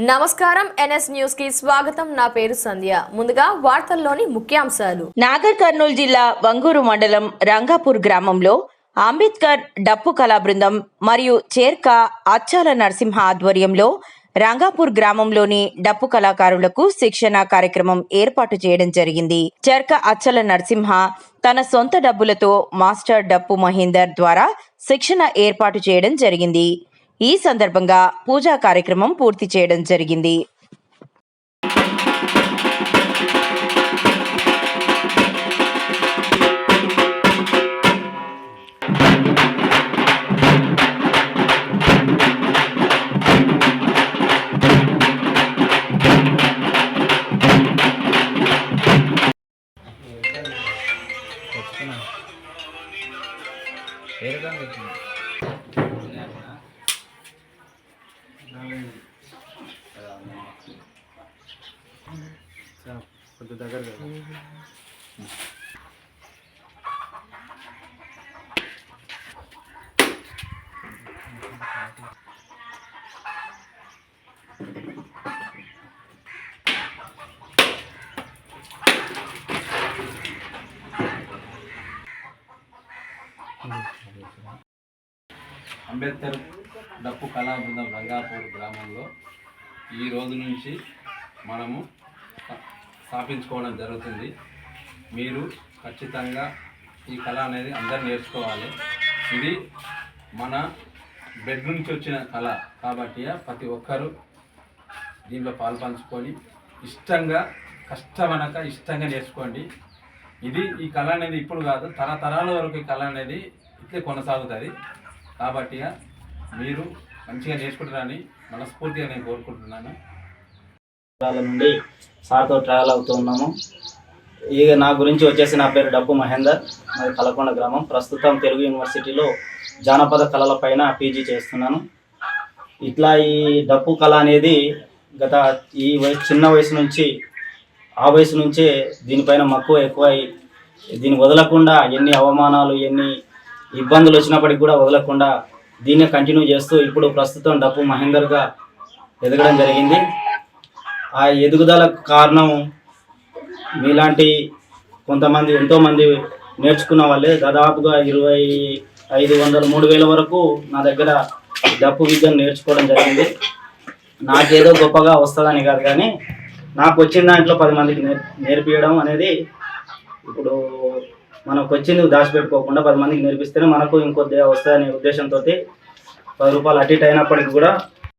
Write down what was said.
నమస్కారం ఎన్ఎస్ న్యూస్కి స్వాగతం. నా పేరు సంధ్య. ముందుగా వార్తల్లోని ముఖ్యాంశాలు. నాగర్ కర్నూలు జిల్లా వంగూరు మండలం రంగాపూర్ గ్రామంలో అంబేద్కర్ డప్పు కళా బృందం మరియు చేర్క అచ్చాల నరసింహ ఆధ్వర్యంలో రంగాపూర్ గ్రామంలోని డప్పు కళాకారులకు శిక్షణ కార్యక్రమం ఏర్పాటు చేయడం జరిగింది. చెర్క అచ్చల నరసింహ తన సొంత డబ్బులతో మాస్టర్ డప్పు మహేందర్ ద్వారా శిక్షణ ఏర్పాటు చేయడం జరిగింది. ఈ సందర్భంగా పూజా కార్యక్రమం పూర్తి చేయడం జరిగింది. కొంచెం దగ్గర అంబేద్కర్ డప్పు కళా బృందం రంగాపూర్ గ్రామంలో ఈ రోజు నుంచి మనము స్థాపించుకోవడం జరుగుతుంది. మీరు ఖచ్చితంగా ఈ కళ అనేది అందరు నేర్చుకోవాలి. ఇది మన బెడ్ నుంచి వచ్చిన కళ కాబట్టి ప్రతి ఒక్కరూ దీంట్లో పాల్పంచుకొని ఇష్టంగా కష్టమనక ఇష్టంగా నేర్చుకోండి. ఇది ఈ కళ అనేది ఇప్పుడు కాదు తరతరాల వరకు ఈ కళ అనేది ఇట్లే కొనసాగుతుంది. కాబట్టి మీరు మంచిగా నేర్చుకుంటారని మనస్ఫూర్తిగా నేను కోరుకుంటున్నాను. నుండి సార్తో ట్రావెల్ అవుతూ ఉన్నాము. ఇక నా గురించి వచ్చేసి నా పేరు డప్పు మహేందర్. మరి కలకొండ గ్రామం. ప్రస్తుతం తెలుగు యూనివర్సిటీలో జానపద కళల పైన పీజీ చేస్తున్నాను. ఇట్లా ఈ డప్పు కళ అనేది గత ఈ వయసు చిన్న వయసు నుంచి ఆ వయసు నుంచే దీనిపైన మక్కువ ఎక్కువై దీన్ని వదలకుండా ఎన్ని అవమానాలు ఎన్ని ఇబ్బందులు వచ్చినప్పటికి కూడా వదలకుండా దీన్నే కంటిన్యూ చేస్తూ ఇప్పుడు ప్రస్తుతం డప్పు మహేందర్గా ఎదగడం జరిగింది. ఆ ఎదుగుదలకు కారణం మీలాంటి కొంతమంది ఎంతోమంది నేర్చుకున్న వాళ్ళే. దాదాపుగా ఇరవై ఐదు వందల మూడు వేల వరకు నా దగ్గర డప్పు విద్యను నేర్చుకోవడం జరిగింది. నాకేదో గొప్పగా వస్తుందని కాదు కానీ నాకు వచ్చిన దాంట్లో పది మందికి నేర్ నేర్పించడం అనేది ఇప్పుడు మనకు వచ్చింది దాచిపెట్టుకోకుండా పది మందికి నేర్పిస్తేనే మనకు ఇంకొద్దిగా వస్తుందనే ఉద్దేశంతో పది రూపాయలు అటు ఇటు అయినప్పటికీ కూడా